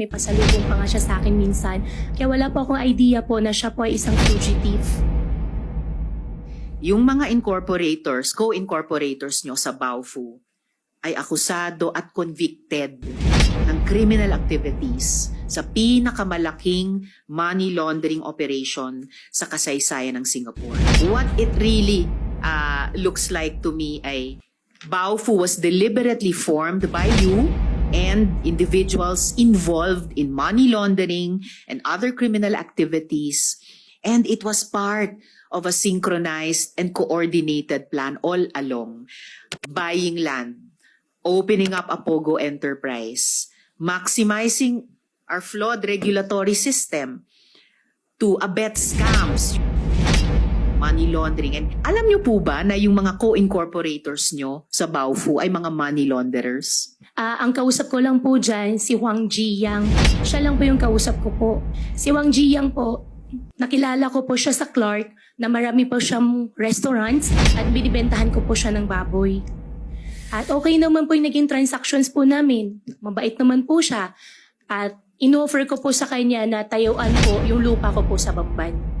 May pasalubong pa nga siya sa akin minsan. Kaya wala po akong idea po na siya po ay isang fugitive. Yung mga incorporators, co-incorporators nyo sa Baofu ay akusado at convicted ng criminal activities sa pinakamalaking money laundering operation sa kasaysayan ng Singapore. What it really uh, looks like to me ay Baofu was deliberately formed by you and individuals involved in money laundering and other criminal activities and it was part of a synchronized and coordinated plan all along. Buying land, opening up a POGO enterprise, maximizing our flawed regulatory system to abet scams, money laundering. And alam niyo po ba na yung mga co-incorporators nyo sa Baofu ay mga money launderers? Ah, ang kausap ko lang po dyan, si Huang Ji Yang. Siya lang po yung kausap ko po. Si Huang Ji Yang po, nakilala ko po siya sa Clark na marami po siyang restaurants at binibentahan ko po siya ng baboy. At okay naman po yung naging transactions po namin. Mabait naman po siya. At inoffer ko po sa kanya na tayuan po yung lupa ko po sa Bamban.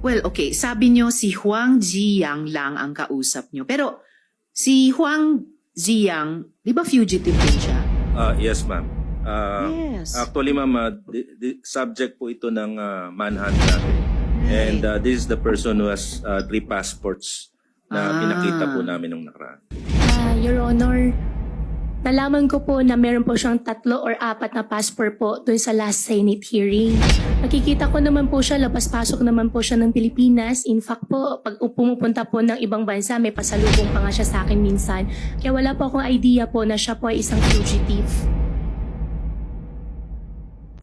Well, okay. Sabi nyo si Huang Ziyang lang ang kausap nyo. Pero si Huang Ziyang, di ba fugitive din siya? Ah, yes, ma'am. Ah, yes. Actually, ma'am, di- di- subject po ito ng ah, manhunt natin. And ah, this is the person who has ah, three passports na Ah. pinakita po namin nung nakaraan. Ah, Your Honor, nalaman ko po na meron po siyang tatlo or apat na passport po dun sa last Senate hearing. Nakikita ko naman po siya, labas-pasok naman po siya ng Pilipinas. In fact po, pag pumupunta po ng ibang bansa, may pasalubong pa nga siya sa akin minsan. Kaya wala po akong idea po na siya po ay isang fugitive.